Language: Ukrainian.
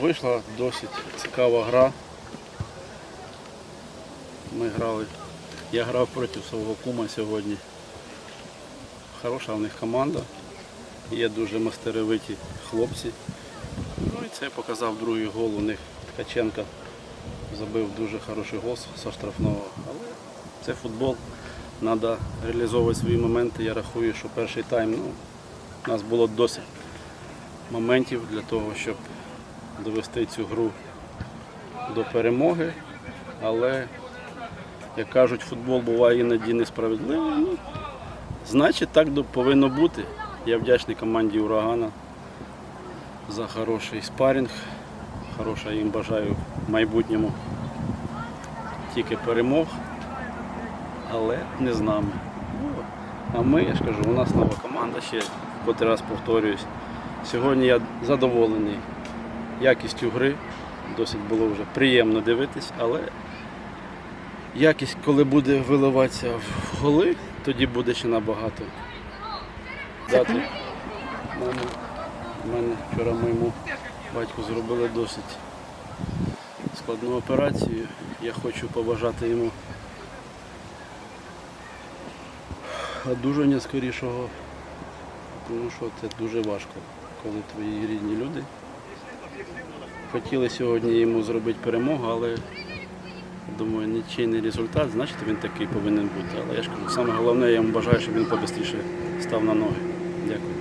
Вийшла досить цікава гра. Ми грали. Я грав проти свого кума сьогодні. Хороша в них команда. Є дуже мастеровиті хлопці. Ну і це показав другий гол. У них Ткаченко забив дуже хороший гол зі штрафного. Але це футбол. Треба реалізовувати свої моменти. Я рахую, що перший тайм ну, у нас було досить моментів для того, щоб довести цю гру до перемоги. Але, як кажуть, футбол буває іноді несправедливий. Ну, значить, так повинно бути. Я вдячний команді Урагана за хороший спарінг. Хороша їм бажаю в майбутньому тільки перемог, але не з нами. Ну, А ми, я ж кажу, у нас нова команда ще, котрий раз повторююсь. Сьогодні я задоволений якістю гри. Досить було вже приємно дивитись, але якість, коли буде виливатися в голи, тоді буде ще набагато. Дати. Мене, мене вчора моєму батьку зробили досить складну операцію. Я хочу побажати йому одужання скорішого, тому що це дуже важко, коли твої рідні люди. Хотіли сьогодні йому зробити перемогу, але думаю, нічийний результат, значить він такий повинен бути. Але я ж кажу, саме головне, я йому бажаю, щоб він побистріше став на ноги. Дякую.